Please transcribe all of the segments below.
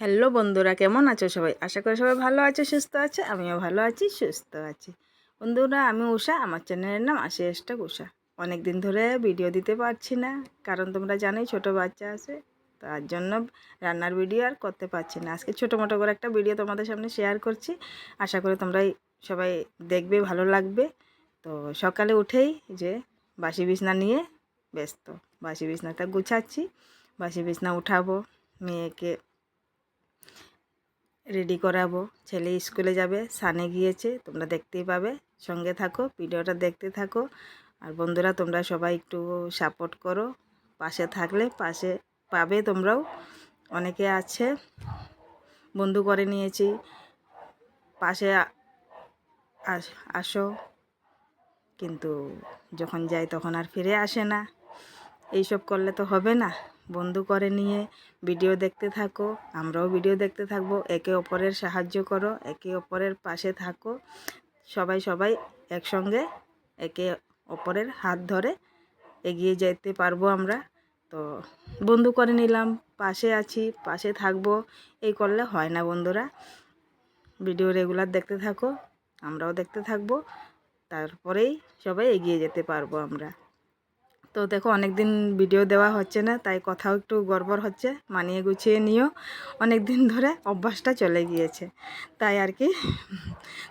Hello বন্ধুরা, কেমন আছো সবাই? আশা করি সবাই ভালো আছে, সুস্থ আছে, আমিও ভালো আছি, সুস্থ আছি। বন্ধুরা, আমি উষা, আমার চ্যানেলের নাম আশি এসটাক উষা। অনেক দিন ধরে ভিডিও দিতে পারছি না, কারণ তোমরা জানোই ছোট বাচ্চা আছে তার জন্য রান্নার ভিডিও আর করতে পারছি না। আজকে ছোটো মোটো করে একটা ভিডিও তোমাদের সামনে শেয়ার করছি। আশা করি তোমরা সবাই দেখবে, ভালো লাগবে। তো সকালে উঠেই যে বাসি বিছনা নিয়ে ব্যস্ত, বাসি বিছনাটা গুছাচ্ছি, বাসি বিছনা উঠাবো, মেয়েকে রেডি করাবো। ছেলে স্কুলে যাবে, সানে গিয়েছে, তোমরা দেখতেই পাবে। সঙ্গে থাকো, ভিডিওটা দেখতে থাকো। আর বন্ধুরা, তোমরা সবাই একটু সাপোর্ট করো। পাশে থাকলে পাশে পাবে তোমরাও। অনেকে আছে, বন্ধু করে নিয়েছি। পাশে আস- কিন্তু যখন যাই তখন আর ফিরে আসে না। এইসব করলে তো হবে না। বন্ধু করে নিয়ে ভিডিও দেখতে থাকো, আমরাও ভিডিও দেখতে থাকব। একে অপরের সাহায্য করো, একে অপরের পাশে থাকো। সবাই সবাই একসঙ্গে একে অপরের হাত ধরে এগিয়ে যেতে পারব আমরা। তো বন্ধু করে নিলাম, পাশে আছি, পাশে থাকব। এই করলে হয় না বন্ধুরা। ভিডিও রেগুলার দেখতে থাকো, আমরাও দেখতে থাকব। তারপরেই সবাই এগিয়ে যেতে পারব আমরা। তো দেখো অনেক দিন ভিডিও দেওয়া হচ্ছে না, তাই কথাও একটু গড়বড় হচ্ছে, মানিয়ে গুছিয়ে নিও। অনেক দিন ধরে অভ্যাসটা চলে গিয়েছে, তাই আর কি।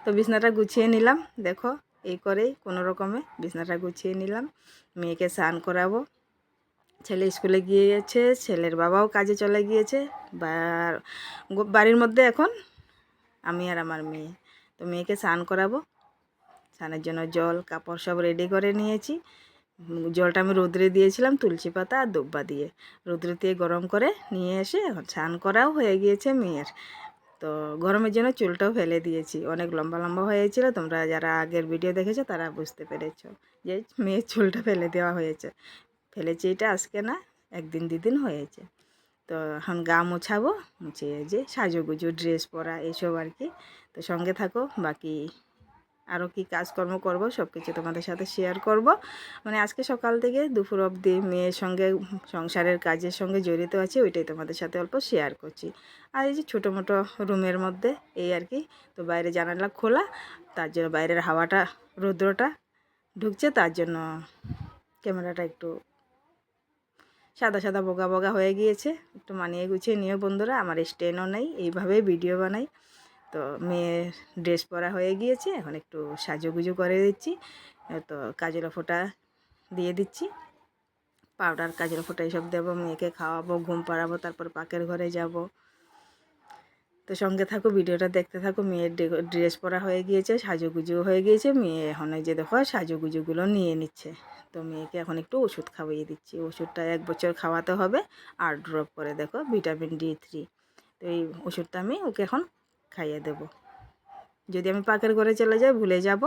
তো বিছনাটা গুছিয়ে নিলাম, দেখো এই করেই কোনো রকমে বিছনাটা গুছিয়ে নিলাম, মেয়েকে স্নান করাবো। ছেলে স্কুলে গিয়েছে, ছেলের বাবাও কাজে চলে গিয়েছে বা বাড়ির মধ্যে এখন আমি আর আমার মেয়ে। তো মেয়েকে স্নান করাবো, স্নানের জন্য জল, কাপড় সব রেডি করে নিয়েছি। জলটা আমি রোদ্রে দিয়েছিলাম তুলসী পাতা আর দুব্বা দিয়ে। রোদ্রে দিয়ে গরম করে নিয়ে এসে স্নান করাও হয়ে গিয়েছে মেয়ের। তো গরমের জন্য চুলটাও ফেলে দিয়েছি। অনেক লম্বা লম্বা হয়েছিল। তোমরা যারা আগের ভিডিও দেখেছ তারা বুঝতে পেরেছ যে মেয়ের চুলটা ফেলে দেওয়া হয়েছে। ফেলেছি এটা আজকে না, একদিন দুদিন হয়েছে। তো এখন গা মোছাবো মুছিয়ে যে সাজুগুজু, ড্রেস পরা এসব আর কি। তো সঙ্গে থাকো, বাকি আরও কি কাজকর্ম করব সব কিছু তোমাদের সাথে শেয়ার করব। মানে আজকে সকাল থেকে দুপুর অবধি মেয়ের সঙ্গে, সংসারের কাজের সঙ্গে জড়িত আছি, ওইটাই তোমাদের সাথে অল্প শেয়ার করছি। আর এই যে ছোটো মোটো রুমের মধ্যে, এই আর কি, তো বাইরে জানালা খোলা, তার জন্য বাইরের হাওয়াটা, রৌদ্রটা ঢুকছে, তার জন্য ক্যামেরাটা একটু সাদা সাদা বোগা বোগা হয়ে গিয়েছে, একটু মানিয়ে গুছিয়ে নিও বন্ধুরা, আমার স্টেনও নেই, এইভাবেই ভিডিও বানাই। তো মেয়ের ড্রেস পরা হয়ে গিয়েছে, এখন একটু সাজুগুজু করে দিচ্ছি তো কাজল ফোঁটা দিয়ে দিচ্ছি পাউডার কাজল ফোঁটা এসব দেবো, মেয়েকে খাওয়াবো, ঘুম পাড়াবো, তারপর পাকের ঘরে যাব। তো সঙ্গে থাকো, ভিডিওটা দেখতে থাকো, মেয়ের ড্রেস পরা হয়ে গিয়েছে সাজুগুজু হয়ে গিয়েছে, মেয়ে এখন যে দেখো, সাজুগুজুগুলো নিয়ে নিচ্ছে। তো মেয়েকে এখন একটু ওষুধ খাওয়িয়ে দিচ্ছি, ওষুধটা এক বছর খাওয়াতে হবে, আর ড্রপ করে দেখো ভিটামিন ডি থ্রি তো এই ওষুধটা আমি ওকে এখন খাইয়ে দেব। যদি আমি পাকের ঘরে চলে যাই, ভুলে যাব,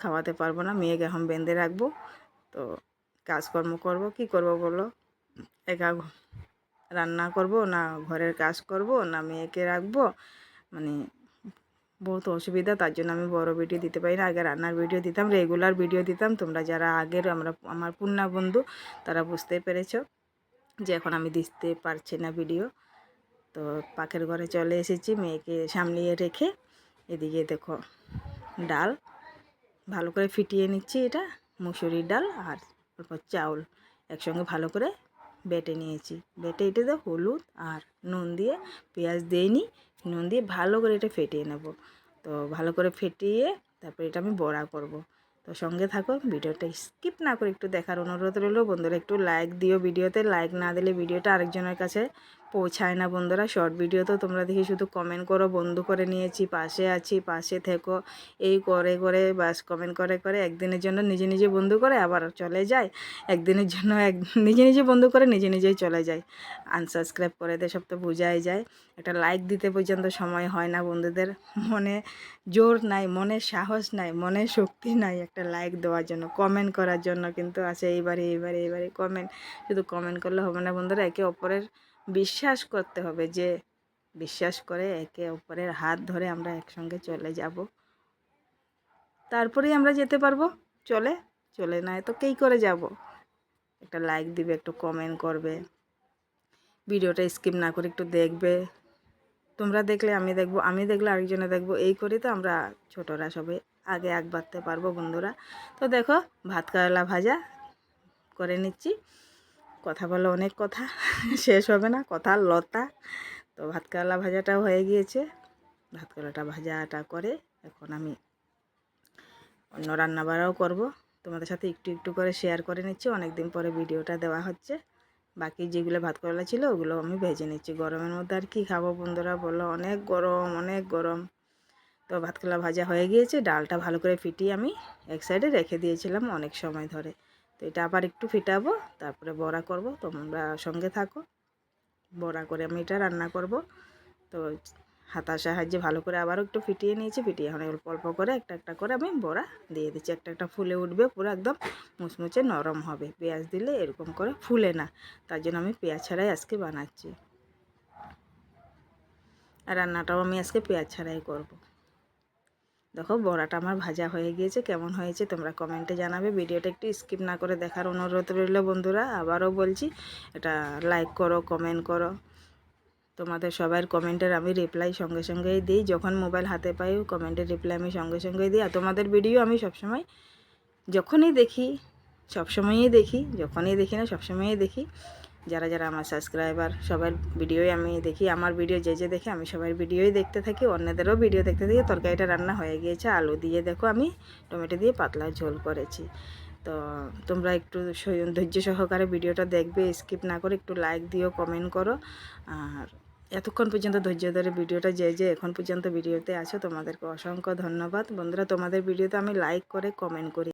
খাওয়াতে পারব না, মেয়েকে এখন বেঁধে রাখব। তো কাজকর্ম করব, কি করব বলো? একা রান্না করব না ঘরের কাজ করব না মেয়েকে রাখব? মানে বহুত অসুবিধা, তার জন্য আমি বড় ভিডিও দিতে পারি না। আগে রান্নার ভিডিও দিতাম, রেগুলার ভিডিও দিতাম। তোমরা যারা আগের, আমরা, আমার পূর্ণা বন্ধু, তারা বুঝতে পেরেছ যে এখন আমি দিতে পারছি না ভিডিও। তো পাখের ঘরে চলে এসেছি মেয়েকে সামলিয়ে রেখে। এদিকে দেখো ডাল। ভালো করে ফিটিয়ে নিচ্ছি এটা, মুসুরির ডাল আর অল্প চাউল। একসঙ্গে ভালো করে বেটে নিয়েছি। বেটে এটাতে হলুদ আর নুন দিয়ে, পেঁয়াজ দিইনি নুন দিয়ে ভালো করে এটা ফেটিয়ে নেব। তো ভালো করে ফেটিয়ে তারপর এটা আমি বড়া করব। তো সঙ্গে থাকো, ভিডিওটা স্কিপ না করে একটু দেখার অনুরোধ রইল। বন্ধুরা একটু লাইক দিও ভিডিওতে। লাইক না দিলে ভিডিওটা আরেকজনের কাছে পৌঁছায় না বন্ধুরা শর্ট ভিডিও তো তোমরা দেখি শুধু কমেন্ট করো, বন্ধু করে নিয়েছি, পাশে আছি, পাশে থেকো। এই করে করে, বাস কমেন্ট করে করে, একদিনের জন্য নিজে নিজে বন্ধু করে আবার চলে যায়। একদিনের জন্য এক, নিজে নিজে বন্ধু করে নিজে নিজেই চলে যায়। আনসাবস্ক্রাইব করে দেয় সব তো বোঝাই যায়। একটা লাইক দিতে পর্যন্ত সময় হয় না বন্ধুদের। মনে জোর নাই, মনে সাহস নাই, মনে শক্তি নাই একটা লাইক দেওয়ার জন্য কমেন্ট করার জন্য কিন্তু আছে এইবারে এইবারে এইবারে কমেন্ট শুধু কমেন্ট করলে হবে না বন্ধুরা, একে অপরের বিশ্বাস করতে হবে যে, বিশ্বাস করে একে অপরের হাত ধরে আমরা একসঙ্গে চলে যাব। তারপরেই আমরা যেতে পারব। চলে চলে না তো কেই করে যাব? একটা লাইক দিবে, একটু কমেন্ট করবে। ভিডিওটা স্কিপ না করে একটু দেখবে। তোমরা দেখলে আমি দেখব, আমি দেখলে আরেকজনে দেখব। এই করে তো আমরা ছোটরা সবাই আগে আগ বাড়তে পারব বন্ধুরা। তো দেখো, ভাত করলা ভাজা করে নিচ্ছি। কথা বলে অনেক কথা, শেষ হবে না। কথা লতা। তো ভাত করলা ভাজাটাও হয়ে গিয়েছে। ভাত করলাটা ভাজাটা করে এখন আমি অন্য রান্নাবাড়াও করব। তোমাদের সাথে একটু একটু করে শেয়ার করে নিচ্ছি। অনেক দিন পরে ভিডিওটা দেওয়া হচ্ছে। বাকি যেগুলো ভাত করলা ছিল, ওগুলো আমি ভেজে নিচ্ছি। গরমের মধ্যে আর কি খাব বন্ধুরা, বলো? অনেক গরম অনেক গরম। তো ভাত করলা ভাজা হয়ে গিয়েছে। ডালটা ভালো করে ফিটিয়ে আমি এক সাইডে রেখে দিয়েছিলাম অনেক সময় ধরে। তো এটা আবার একটু ফিটাবো, তারপরে বড়া করব, তোমরা সঙ্গে থাকো। বড়া করে আমি এটা রান্না করব। তো হাতার সাহায্যে ভালো করে আবারও একটু ফিটিয়ে নিয়েছি, ফিটিয়ে এখন অল্প অল্প করে একটা একটা করে আমি বড়া দিয়ে দিচ্ছি। একটা একটা ফুলে উঠবে, পুরো একদম মুচমুচে নরম হবে। পেঁয়াজ দিলে এরকম করে ফুলে না, তার জন্য আমি পেঁয়াজ ছাড়াই আজকে বানাচ্ছি। আর রান্নাটাও আমি আজকে পেঁয়াজ ছাড়াই করব। দেখো বড়াটা আমার ভাজা হয়ে গিয়েছে, কেমন হয়েছে তোমরা কমেন্টে জানাবে। ভিডিওটা একটু স্কিপ না করে দেখার অনুরোধ রইল বন্ধুরা, আবারও বলছি, এটা লাইক করো কমেন্ট করো। তোমাদের সবার কমেন্টের আমি রিপ্লাই সঙ্গে সঙ্গেই দিই, যখন মোবাইল হাতে পাই কমেন্টের রিপ্লাই আমি সঙ্গে সঙ্গেই দিই। আর তোমাদের ভিডিও আমি সবসময় যখনই দেখি, সবসময়ই দেখি, যখনই দেখি না, সবসময়ই দেখি। যারা যারা আমার সাবস্ক্রাইবার সবার ভিডিওই আমি দেখি। আমার ভিডিও যে যে দেখে আমি সবার ভিডিওই দেখতে থাকি, অন্যদেরও ভিডিও দেখতে থাকি। তরকারিটা রান্না হয়ে গিয়েছে, আলু দিয়ে দেখো আমি টমেটো দিয়ে পাতলা ঝোল করেছি। তো তোমরা একটু ধৈর্য সহকারে ভিডিওটা দেখবে স্কিপ না করে একটু লাইক দিও কমেন্ট করো। আর এতক্ষণ পর্যন্ত ধৈর্য ধরে ভিডিওটা যে যে এখন পর্যন্ত ভিডিওতে আছো, তোমাদেরকে অসংখ্য ধন্যবাদ। বন্ধুরা, তোমাদের ভিডিওতে আমি লাইক করে কমেন্ট করি।